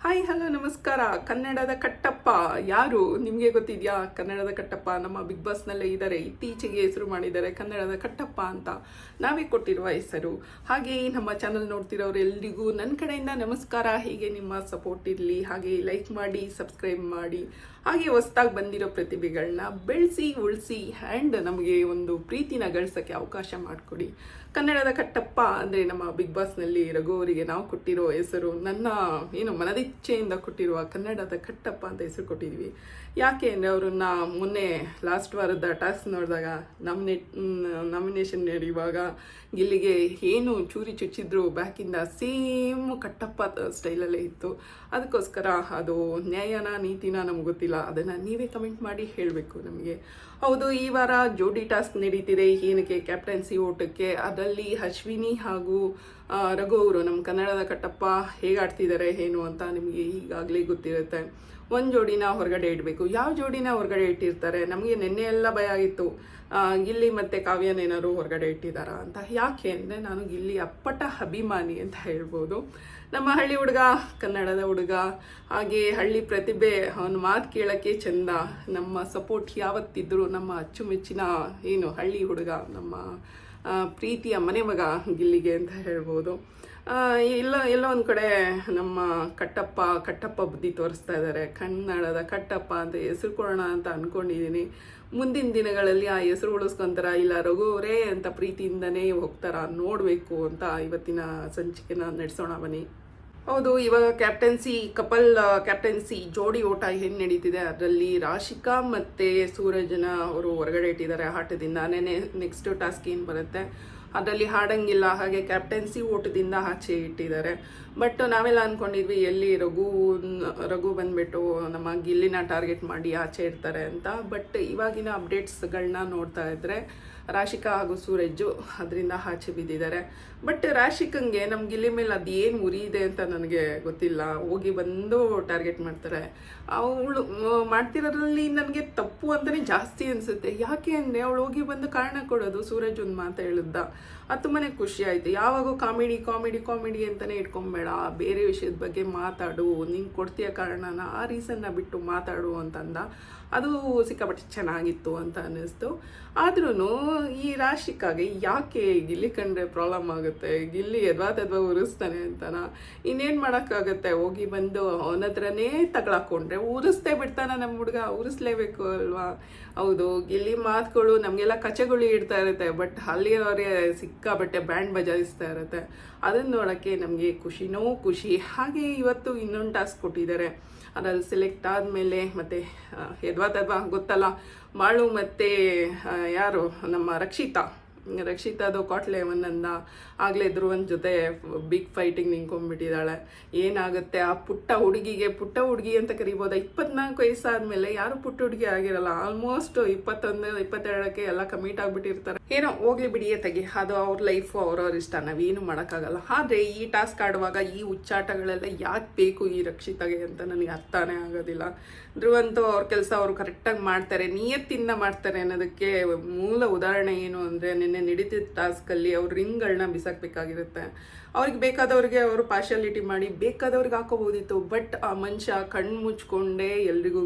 Hi hello ನಮಸ್ಕಾರ. ಕನ್ನಡದ ಕಟ್ಟಪ್ಪ. ಯಾರು? ನಿಮಗೆ ಗೊತ್ತಿದೆಯಾ? ಕನ್ನಡದ ಕಟ್ಟಪ್ಪ ನಮ್ಮ ಬಿಗ್ ಬಾಸ್ನಲ್ಲೇ ಇದ್ದಾರೆ ಇತ್ತೀಚೆಗೆ ಹೆಸರು ಮಾಡಿದ್ದಾರೆ ಕನ್ನಡದ ಕಟ್ಟಪ್ಪ ಅಂತ ನಾವೇ ಕೊಟ್ಟಿರುವ ಹೆಸರು. ಹಾಗೆ ನಮ್ಮ ಚಾನಲ್ ನೋಡ್ತಿರೋರು ಎಲ್ರಿಗೂ ನನ್ನ ಕಡೆಯಿಂದ ನಮಸ್ಕಾರ. ಹೀಗೆ ನಿಮ್ಮ ಸಪೋರ್ಟ್ ಇರಲಿ. ಹಾಗೆ ಲೈಕ್ ಮಾಡಿ, ಸಬ್ಸ್ಕ್ರೈಬ್ ಮಾಡಿ. ಹಾಗೆ ಹೊಸ್ದಾಗಿ ಬಂದಿರೋ ಪ್ರತಿಭೆಗಳನ್ನ ಬೆಳೆಸಿ, ಉಳಿಸಿ ಆ್ಯಂಡ್ ನಮಗೆ ಒಂದು ಪ್ರೀತಿನ ಗಳಿಸೋಕ್ಕೆ ಅವಕಾಶ ಮಾಡಿಕೊಡಿ. ಕನ್ನಡದ ಕಟ್ಟಪ್ಪ ಅಂದರೆ ನಮ್ಮ ಬಿಗ್ ಬಾಸ್ನಲ್ಲಿ ರಘು ಅವರಿಗೆ ನಾವು ಕೊಟ್ಟಿರೋ ಹೆಸರು, ನನ್ನ ಏನು ಮನದಿಚ್ಛೆಯಿಂದ ಕೊಟ್ಟಿರುವ ಕನ್ನಡದ ಕಟ್ಟಪ್ಪ ಅಂತ ಹೆಸರು ಕೊಟ್ಟಿದ್ವಿ. ಯಾಕೆ ಅಂದರೆ ಅವ್ರನ್ನ ಮೊನ್ನೆ ಲಾಸ್ಟ್ ವಾರದ ಟಾಸ್ಕ್ ನೋಡಿದಾಗ ನಾಮಿನೇಟ್ ನಾಮಿನೇಷನ್ ನಡೆಯುವಾಗ ಇಲ್ಲಿಗೆ ಏನು ಚೂರಿ ಚುಚ್ಚಿದ್ರು ಬ್ಯಾಕಿಂದ ಸೇಮ್ ಕಟ್ಟಪ್ಪ ಸ್ಟೈಲಲ್ಲೇ ಇತ್ತು. ಅದಕ್ಕೋಸ್ಕರ ಅದು ನ್ಯಾಯನ ನೀತಿನ ನಮ್ಗೆ ಗೊತ್ತಿಲ್ಲ. ಅದನ್ನು ನೀವೇ ಕಮೆಂಟ್ ಮಾಡಿ ಹೇಳಬೇಕು ನಮಗೆ. ಹೌದು, ಈ ವಾರ ಜೋಡಿ ಟಾಸ್ಕ್ ನಡೀತಿದೆ. ಏನಕ್ಕೆ? ಕ್ಯಾಪ್ಟನ್ಸಿ ಓಟಕ್ಕೆ. ಅದರಲ್ಲಿ ಅಶ್ವಿನಿ ಹಾಗೂ ರಘು ಅವರು ನಮ್ಮ ಕನ್ನಡದ ಕಟ್ಟಪ್ಪ ಹೇಗೆ ಆಡ್ತಿದ್ದಾರೆ ಏನು ಅಂತ ನಿಮಗೆ ಈಗಾಗಲೇ ಗೊತ್ತಿರುತ್ತೆ. ಒಂದು ಜೋಡಿನ ಹೊರಗಡೆ ಇಡಬೇಕು. ಯಾವ ಜೋಡಿನ ಹೊರಗಡೆ ಇಟ್ಟಿರ್ತಾರೆ? ನಮಗೆ ನಿನ್ನೆ ಎಲ್ಲ ಭಯ ಆಗಿತ್ತು ಗಿಲ್ಲಿ ಮತ್ತು ಕಾವ್ಯನೇನಾದ್ರು ಹೊರಗಡೆ ಇಟ್ಟಿದ್ದಾರಾ ಅಂತ. ಯಾಕೆ ಅಂದರೆ ನಾನು ಗಿಲ್ಲಿ ಅಪ್ಪಟ ಅಭಿಮಾನಿ ಅಂತ ಹೇಳ್ಬೋದು. ನಮ್ಮ ಹಳ್ಳಿ ಹುಡುಗ, ಕನ್ನಡದ ಹುಡುಗ, ಹಾಗೆ ಹಳ್ಳಿ ಪ್ರತಿಭೆ, ಅವನ ಮಾತು ಕೇಳೋಕ್ಕೆ ಚೆಂದ. ನಮ್ಮ ಸಪೋರ್ಟ್ ಯಾವತ್ತಿದ್ದರೂ ನಮ್ಮ ಅಚ್ಚುಮೆಚ್ಚಿನ, ಏನು ಹಳ್ಳಿ ಹುಡುಗ, ನಮ್ಮ ಪ್ರೀತಿಯ ಮನೆ ಮಗ ಗಿಲ್ಲಿಗೆ ಅಂತ ಹೇಳ್ಬೋದು. ಎಲ್ಲ ಎಲ್ಲೋ ಒಂದು ಕಡೆ ನಮ್ಮ ಕಟ್ಟಪ್ಪ ಕಟ್ಟಪ್ಪ ಬುದ್ಧಿ ತೋರಿಸ್ತಾ ಇದ್ದಾರೆ ಕನ್ನಡದ ಕಟ್ಟಪ್ಪ ಅಂತ ಹೆಸರು ಕೊಡೋಣ ಅಂತ ಅಂದ್ಕೊಂಡಿದ್ದೀನಿ ಮುಂದಿನ ದಿನಗಳಲ್ಲಿ ಆ ಹೆಸರು ಉಳಿಸ್ಕೊಂತಾರ? ಇಲ್ಲ, ರಘು ಅಂತ ಪ್ರೀತಿಯಿಂದನೇ ಹೋಗ್ತಾರ? ನೋಡಬೇಕು ಅಂತ ಇವತ್ತಿನ ಸಂಚಿಕೆನ ನಡೆಸೋಣ ಬನ್ನಿ. ಹೌದು, ಇವಾಗ ಕ್ಯಾಪ್ಟನ್ಸಿ ಕಪಲ್ ಕ್ಯಾಪ್ಟನ್ಸಿ ಜೋಡಿ ಓಟ ಏನು ನಡೀತಿದೆ ಅದರಲ್ಲಿ ರಾಶಿಕಾ ಮತ್ತು ಸೂರಜನ ಅವರು ಹೊರಗಡೆ ಇಟ್ಟಿದ್ದಾರೆ ಆಟದಿಂದ ನೆನೆ ನೆಕ್ಸ್ಟ್ ಟಾಸ್ಕ್ ಏನು ಬರುತ್ತೆ? ಅದರಲ್ಲಿ ಹಾಡಂಗಿಲ್ಲ, ಹಾಗೆ ಕ್ಯಾಪ್ಟನ್ಸಿ ಓಟದಿಂದ ಆಚೆ ಇಟ್ಟಿದ್ದಾರೆ. ಬಟ್ ನಾವೆಲ್ಲ ಅಂದ್ಕೊಂಡಿದ್ವಿ ಎಲ್ಲಿ ರಘು ರಘು ಬಂದ್ಬಿಟ್ಟು ನಮ್ಮ ಗಿಲ್ಲಿನ ಟಾರ್ಗೆಟ್ ಮಾಡಿ ಆಚೆ ಇರ್ತಾರೆ ಅಂತ. ಬಟ್ ಇವಾಗಿನ ಅಪ್ಡೇಟ್ಸ್ಗಳನ್ನ ನೋಡ್ತಾ ಇದ್ರೆ, ರಾಶಿಕಾ ಹಾಗೂ ಸೂರಜ್ಜು ಅದರಿಂದ ಆಚೆ ಬಿದ್ದಿದ್ದಾರೆ. ಬಟ್ ರಾಶಿಕಂಗೆ ನಮ್ಮ ಗಿಲ್ಲಿ ಮೇಲೆ ಅದು ಏನು ಉರಿ ಇದೆ ಅಂತ ನನಗೆ ಗೊತ್ತಿಲ್ಲ. ಹೋಗಿ ಬಂದು ಟಾರ್ಗೆಟ್ ಮಾಡ್ತಾರೆ. ಅವಳು ಮಾಡ್ತಿರೋದ್ರಲ್ಲಿ ನನಗೆ ತಪ್ಪು ಅಂತಲೇ ಜಾಸ್ತಿ ಅನಿಸುತ್ತೆ. ಯಾಕೆ ಅಂದರೆ ಅವಳು ಹೋಗಿ ಬಂದು ಕಾರಣ ಕೊಡೋದು ಸೂರಜ್ ಒಂದು ಮಾತು ಹೇಳಿದ್ದ. ಅದು ತುಂಬಾ ಖುಷಿ ಆಯಿತು. ಯಾವಾಗೂ ಕಾಮಿಡಿ ಕಾಮಿಡಿ ಕಾಮಿಡಿ ಅಂತಲೇ ಇಟ್ಕೊಂಬೇಡ. ಬೇರೆ ವಿಷಯದ ಬಗ್ಗೆ ಮಾತಾಡು. ನಿಂಗೆ ಕೊಡ್ತೀಯ ಕಾರಣನ ಆ ರೀಸನ್ನ ಬಿಟ್ಟು ಮಾತಾಡು ಅಂತಂದ. ಅದು ಸಿಕ್ಕಾಪಟ್ಟೆ ಚೆನ್ನಾಗಿತ್ತು ಅಂತ ಅನ್ನಿಸ್ತು. ಆದ್ರೂ ಈ ರಾಶಿಕಾಗೆ ಯಾಕೆ ಗಿಲ್ಲಿ ಕಂಡ್ರೆ ಪ್ರಾಬ್ಲಮ್ ಆಗುತ್ತೆ? ಗಿಲ್ಲಿ ಎದ್ವಾ ತದ್ವಾ ಉರಿಸ್ತಾನೆ ಅಂತನ. ಇನ್ನೇನು ಮಾಡೋಕ್ಕಾಗತ್ತೆ? ಹೋಗಿ ಬಂದು ಅವನ ಹತ್ರನೇ ತಗೊಳಕೊಂಡ್ರೆ ಉರಿಸ್ತೇ ಬಿಡ್ತಾನೆ ನಮ್ಮ ಹುಡುಗ. ಉರಿಸ್ಲೇಬೇಕು ಅಲ್ವಾ? ಹೌದು, ಗಿಲ್ಲಿ ಮಾತುಗಳು ನಮಗೆಲ್ಲ ಕಚೆಗಳು ಇಡ್ತಾ ಇರುತ್ತೆ. ಬಟ್ ಅಲ್ಲಿರೋರಿಗೆ ಸಿಕ್ಕಾಬಟ್ಟೆ ಬ್ಯಾಂಡ್ ಬಜಾಯಿಸ್ತಾ ಇರುತ್ತೆ. ಅದನ್ನ ನೋಡೋಕ್ಕೆ ನಮಗೆ ಖುಷಿನೋ ಖುಷಿ. ಹಾಗೆ ಇವತ್ತು ಇನ್ನೊಂದು ಟಾಸ್ಕ್ ಕೊಟ್ಟಿದ್ದಾರೆ. ಅದ್ರಲ್ಲಿ ಸೆಲೆಕ್ಟ್ ಆದಮೇಲೆ ಮತ್ತೆ ಎದ್ವಾ ತದ್ವಾ ಗೊತ್ತಲ್ಲ. ಮಾಳು ಮತ್ತು ಯಾರು? ನಮ್ಮ ರಕ್ಷಿತಾ. ರಕ್ಷಿತಾದು ಕಾಟ್ಲೆ ಆಗ್ಲೇ ಆಗಲೇ ಒಂದ್ ಜೊತೆ ಬಿಗ್ ಫೈಟಿಂಗ್ ನಿಂಕೊಂಡ್ಬಿಟ್ಟಿದ್ದಾಳೆ ಏನಾಗುತ್ತೆ? ಆ ಪುಟ್ಟ ಹುಡುಗಿಗೆ, ಪುಟ್ಟ ಹುಡುಗಿ ಅಂತ ಕರಿಬೋದಾ? ಇಪ್ಪತ್ನಾಲ್ಕು ವಯಸ್ಸಾದ್ಮೇಲೆ ಯಾರು ಪುಟ್ಟ ಹುಡುಗಿ ಆಗಿರಲ್ಲ. ಆಲ್ಮೋಸ್ಟ್ ಇಪ್ಪತ್ತೊಂದು, ಇಪ್ಪತ್ತೆರಡಕ್ಕೆ ಎಲ್ಲ ಕಮಿಟ್ ಆಗಿಬಿಟ್ಟಿರ್ತಾರೆ. ಏನೋ, ಹೋಗ್ಲಿ ಬಿಡಿಯೇ ತೆಗಿ ಅದು ಅವ್ರ ಲೈಫು ಅವ್ರವ್ರ ಇಷ್ಟ. ನಾವೇನು ಮಾಡೋಕ್ಕಾಗಲ್ಲ. ಆದರೆ ಈ ಟಾಸ್ಕ್ ಆಡುವಾಗ ಈ ಹುಚ್ಚಾಟಗಳೆಲ್ಲ ಯಾಕೆ ಬೇಕು ಈ ರಕ್ಷಿತಾಗೆ ಅಂತ ನನಗೆ ಅರ್ಥನೇ ಆಗೋದಿಲ್ಲ. ಧ್ರುವಂತೂ ಅವ್ರ ಕೆಲಸ ಅವರು ಕರೆಕ್ಟಾಗಿ ಮಾಡ್ತಾರೆ. ನಿಯತ್ತಿಂದ ಮಾಡ್ತಾರೆ ಅನ್ನೋದಕ್ಕೆ ಮೂಲ ಉದಾಹರಣೆ ಏನು ಅಂದರೆ, ನಿನ್ನೆ ನಡೀತಿದ್ದ ಟಾಸ್ಕಲ್ಲಿ ಅವ್ರ ರಿಂಗ್ಗಳನ್ನ ಬಿಸಾಕಬೇಕಾಗಿರುತ್ತೆ. ಅವ್ರಿಗೆ ಬೇಕಾದವ್ರಿಗೆ ಅವರು ಪಾರ್ಶಾಲಿಟಿ ಮಾಡಿ ಬೇಕಾದವ್ರಿಗೆ ಹಾಕೋಬೋದಿತ್ತು ಬಟ್ ಆ ಮನುಷ್ಯ ಕಣ್ಣು ಮುಚ್ಕೊಂಡೇ ಎಲ್ರಿಗೂ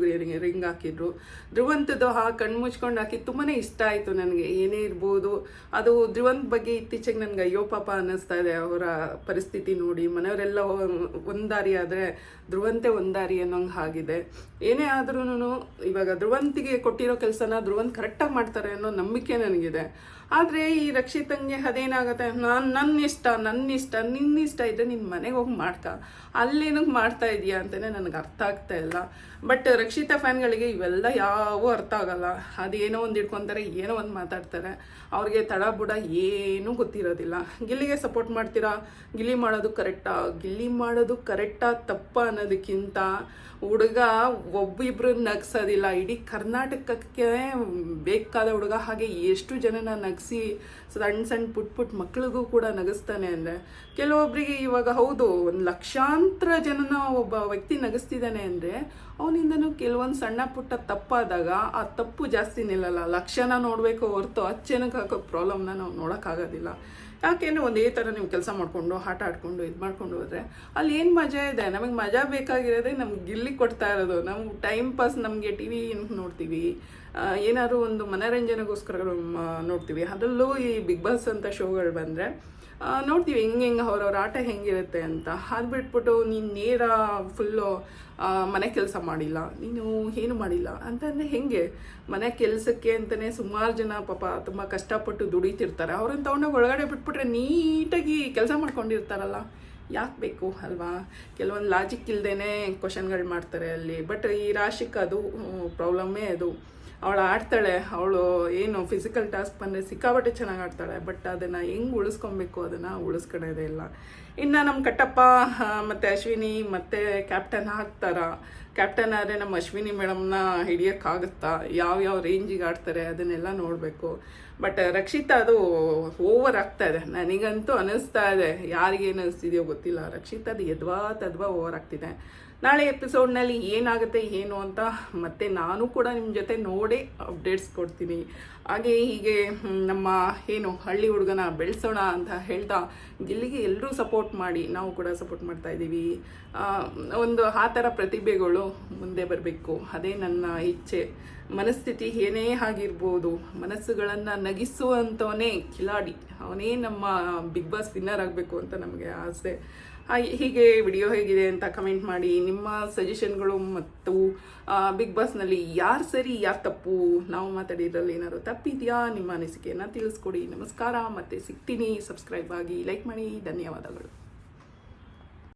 ರಿಂಗ್ ಹಾಕಿದ್ರು. ಧ್ರುವಂತದ್ದು ಆ ಕಣ್ಣು ಮುಚ್ಕೊಂಡು ಹಾಕಿ ತುಂಬಾ ಇಷ್ಟ ಆಯಿತು ನನಗೆ, ಏನೇ ಇರ್ಬೋದು. ಅದು ಧ್ರುವಂತ ಬಗ್ಗೆ ಇತ್ತೀಚೆಗೆ ನನಗೆ ಅಯ್ಯೋ ಪಾಪ ಅನ್ನಿಸ್ತಾ ಇದೆ ಅವರ ಪರಿಸ್ಥಿತಿ ನೋಡಿ. ಮನೆಯವರೆಲ್ಲ ಒಂದಾರಿ ಆದರೆ ಧ್ರುವಂತೆ ಒಂದಾರಿ ಅನ್ನೋಂಗೆ ಆಗಿದೆ ಏನೇ ಆದ್ರೂ ಇವಾಗ ಧ್ರುವಂತಿಗೆ ಕೊಟ್ಟಿರೋ ಕೆಲಸನ ಧ್ರುವಂತ್ ಕರೆಕ್ಟಾಗಿ ಮಾಡ್ತಾರೆ ಅನ್ನೋ ನಂಬಿಕೆ ನನಗಿದೆ. ಆದರೆ ಈ ರಕ್ಷಿತಂಗೆ ಅದೇನಾಗುತ್ತೆ? ನಾನು ನನ್ನ ಇಷ್ಟ ನನ್ನ ಇಷ್ಟ ನಿನ್ನ ಇಷ್ಟ ಇದ್ದರೆ ನಿನ್ನ ಮನೆಗೆ ಹೋಗಿ ಮಾಡ್ತಾ ಅಲ್ಲೇನಕ್ಕೆ ಮಾಡ್ತಾ ಇದೆಯಾ ಅಂತಲೇ ನನಗೆ ಅರ್ಥ ಆಗ್ತಾ ಇಲ್ಲ. ಬಟ್ ರಕ್ಷಿತಾ ಫ್ಯಾನ್ಗಳಿಗೆ ಇವೆಲ್ಲ ಯಾವೂ ಅರ್ಥ ಆಗಲ್ಲ. ಅದೇನೋ ಒಂದು ಇಟ್ಕೊತಾರೆ ಏನೋ ಒಂದು ಮಾತಾಡ್ತಾರೆ. ಅವ್ರಿಗೆ ತಡ ಬುಡ ಏನೂ ಗೊತ್ತಿರೋದಿಲ್ಲ. ಗಿಲ್ಲಿಗೆ ಸಪೋರ್ಟ್ ಮಾಡ್ತೀರಾ? ಗಿಲ್ಲಿ ಮಾಡೋದು ಕರೆಕ್ಟಾ ಗಿಲ್ಲಿ ಮಾಡೋದು ಕರೆಕ್ಟಾ ತಪ್ಪ ಅನ್ನೋದಕ್ಕಿಂತ ಹುಡುಗ ಒಬ್ಬಿಬ್ರು ನಗ್ಸೋದಿಲ್ಲ. ಇಡೀ ಕರ್ನಾಟಕಕ್ಕೆ ಬೇಕಾದ ಹುಡುಗ ಹಾಗೆ ಎಷ್ಟು ಜನನ ನಗಿಸಿ ಸಣ್ಣ ಸಣ್ಣ ಪುಟ್ ಪುಟ್ ಮಕ್ಕಳಿಗೂ ಕೂಡ ನಗಿಸ್ತಾನೆ ಅಂದರೆ ಕೆಲವೊಬ್ಬರಿಗೆ ಇವಾಗ ಹೌದು, ಒಂದು ಲಕ್ಷಾಂತರ ಜನನ ಒಬ್ಬ ವ್ಯಕ್ತಿ ನಗಿಸ್ತಿದ್ದಾನೆ ಅಂದರೆ ಅವನಿಂದನೂ ಕೆಲವೊಂದು ಸಣ್ಣ ಪುಟ್ಟ ತಪ್ಪಾದಾಗ ಆ ತಪ್ಪು ಜಾಸ್ತಿ ನಿಲ್ಲಲ್ಲ. ಲಕ್ಷನ ನೋಡಬೇಕು ಹೊರತು ಹತ್ತು ಜನಕ್ಕೆ ಹಾಕೋ ಪ್ರಾಬ್ಲಮ್ನ ನಾವು ನೋಡೋಕ್ಕಾಗೋದಿಲ್ಲ. ಯಾಕೆಂದ್ರೆ ಒಂದೇ ಥರ ನೀವು ಕೆಲಸ ಮಾಡಿಕೊಂಡು, ಆಟ ಆಡಿಕೊಂಡು, ಇದು ಮಾಡ್ಕೊಂಡು ಹೋದರೆ ಅಲ್ಲಿ ಏನು ಮಜಾ ಇದೆ? ನಮಗೆ ಮಜಾ ಬೇಕಾಗಿರೋದೇ ನಮ್ಗೆ ಗಿಲ್ಲಿ ಕೊಡ್ತಾ ಇರೋದು. ನಮ್ಗೆ ಟೈಮ್ ಪಾಸ್ ನಮಗೆ ಟಿ ವಿ ನೋಡ್ತೀವಿ. ಏನಾದ್ರು ಒಂದು ಮನೋರಂಜನೆಗೋಸ್ಕರ ನೋಡ್ತೀವಿ. ಅದರಲ್ಲೂ ಈ ಬಿಗ್ ಬಾಸ್ ಅಂತ ಶೋಗಳು ಬಂದರೆ ನೋಡ್ತೀವಿ ಹೆಂಗೆ ಹೆಂಗೆ ಅವ್ರವ್ರ ಆಟ ಹೆಂಗಿರುತ್ತೆ ಅಂತ. ಅದು ಬಿಟ್ಬಿಟ್ಟು ನೀನು ನೇರ ಫುಲ್ಲು ಮನೆ ಕೆಲಸ ಮಾಡಿಲ್ಲ. ನೀನು ಏನು ಮಾಡಿಲ್ಲ. ಅಂತಂದರೆ ಹೆಂಗೆ? ಮನೆ ಕೆಲಸಕ್ಕೆ ಅಂತಲೇ ಸುಮಾರು ಜನ ಪಾಪ ತುಂಬ ಕಷ್ಟಪಟ್ಟು ದುಡಿತಿರ್ತಾರೆ. ಅವ್ರನ್ನ ತೊಗೊಂಡೋಗಿ ಒಳಗಡೆ ಬಿಟ್ಬಿಟ್ರೆ ನೀಟಾಗಿ ಕೆಲಸ ಮಾಡ್ಕೊಂಡಿರ್ತಾರಲ್ಲ. ಯಾಕೆ ಬೇಕು ಅಲ್ವಾ? ಕೆಲವೊಂದು ಲಾಜಿಕ್ ಇಲ್ಲದೇ ಕ್ವಶನ್ಗಳು ಮಾಡ್ತಾರೆ ಅಲ್ಲಿ. ಬಟ್ ಈ ರಾಶಿಕ್ ಅದು ಪ್ರಾಬ್ಲಮ್ಮೇ ಅದು. ಅವಳು ಆಡ್ತಾಳೆ, ಅವಳು ಏನು ಫಿಸಿಕಲ್ ಟಾಸ್ಕ್ ಬಂದರೆ ಸಿಕ್ಕಾಪಟ್ಟೆ ಚೆನ್ನಾಗಿ ಆಡ್ತಾಳೆ ಬಟ್ ಅದನ್ನು ಹೆಂಗೆ ಉಳಿಸ್ಕೊಬೇಕು, ಅದನ್ನು ಉಳಿಸ್ಕೊಳ್ಳೋದೇ ಇಲ್ಲ. ಇನ್ನು ನಮ್ಮ ಕಟ್ಟಪ್ಪ ಮತ್ತು ಅಶ್ವಿನಿ, ಮತ್ತು ಕ್ಯಾಪ್ಟನ್ ಆಗ್ತಾರ? ಕ್ಯಾಪ್ಟನ್ ಆದರೆ ನಮ್ಮ ಅಶ್ವಿನಿ ಮೇಡಮ್ನ ಹಿಡಿಯೋಕ್ಕಾಗುತ್ತಾ? ಯಾವ ಯಾವ ರೇಂಜಿಗೆ ಆಡ್ತಾರೆ? ಅದನ್ನೆಲ್ಲ ನೋಡಬೇಕು. ಬಟ್ ರಕ್ಷಿತಾ ಅದು ಓವರ್ ಆಗ್ತಾ ಇದೆ. ನನಗಂತೂ ಅನ್ನಿಸ್ತಾ ಇದೆ. ಯಾರಿಗೆ ಅನ್ನಿಸ್ತಿದೆಯೋ ಗೊತ್ತಿಲ್ಲ. ರಕ್ಷಿತಾದು ಯದ್ವಾ ತದ್ವಾ ಓವರ್ ಆಗ್ತಿದೆ. ನಾಳೆ ಎಪಿಸೋಡ್ನಲ್ಲಿ ಏನಾಗುತ್ತೆ, ಏನು ಅಂತ ಮತ್ತೆ ನಾನು ಕೂಡ ನಿಮ್ಮ ಜೊತೆ ನೋಡೇ ಅಪ್ಡೇಟ್ಸ್ ಕೊಡ್ತೀನಿ. ಹಾಗೆ ಹೀಗೆ ನಮ್ಮ ಏನು ಹಳ್ಳಿ ಹುಡುಗನ ಬೆಳೆಸೋಣ ಅಂತ ಹೇಳ್ತಾ ಇಲ್ಲಿಗೆ ಎಲ್ಲರೂ ಸಪೋರ್ಟ್ ಮಾಡಿ, ನಾವು ಕೂಡ ಸಪೋರ್ಟ್ ಮಾಡ್ತಾ ಇದ್ದೀವಿ. ಒಂದು ಆ ಥರ ಪ್ರತಿಭೆಗಳು ಮುಂದೆ ಬರಬೇಕು. ಅದೇ ನನ್ನ ಇಚ್ಛೆ. ಮನಸ್ಥಿತಿ ಏನೇ ಆಗಿರ್ಬೋದು, ಮನಸ್ಸುಗಳನ್ನು ನಗಿಸುವಂಥವನೇ ಕಿಲಾಡಿ. ಅವನೇ ನಮ್ಮ ಬಿಗ್ ಬಾಸ್ ವಿನ್ನರ್ ಆಗಬೇಕು ಅಂತ ನಮಗೆ ಆಸೆ. ಹೀಗೆ ವಿಡಿಯೋ ಹೇಗಿದೆ ಅಂತ ಕಮೆಂಟ್ ಮಾಡಿ. ನಿಮ್ಮ ಸಜೆಷನ್ಗಳು ಮತ್ತು ಬಿಗ್ ಬಾಸ್ನಲ್ಲಿ ಯಾರು ಸರಿ, ಯಾರು ತಪ್ಪು, ನಾವು ಮಾತಾಡಿದ್ರಲ್ಲಿ ಏನಾದ್ರು ತಪ್ಪಿದೆಯಾ? ನಿಮ್ಮ ಅನಿಸಿಕೆಯನ್ನು ತಿಳಿಸ್ಕೊಡಿ. ನಮಸ್ಕಾರ. ಮತ್ತೆ ಸಿಗ್ತೀನಿ. ಸಬ್ಸ್ಕ್ರೈಬ್ ಆಗಿ ಲೈಕ್ ಮಾಡಿ. ಧನ್ಯವಾದಗಳು.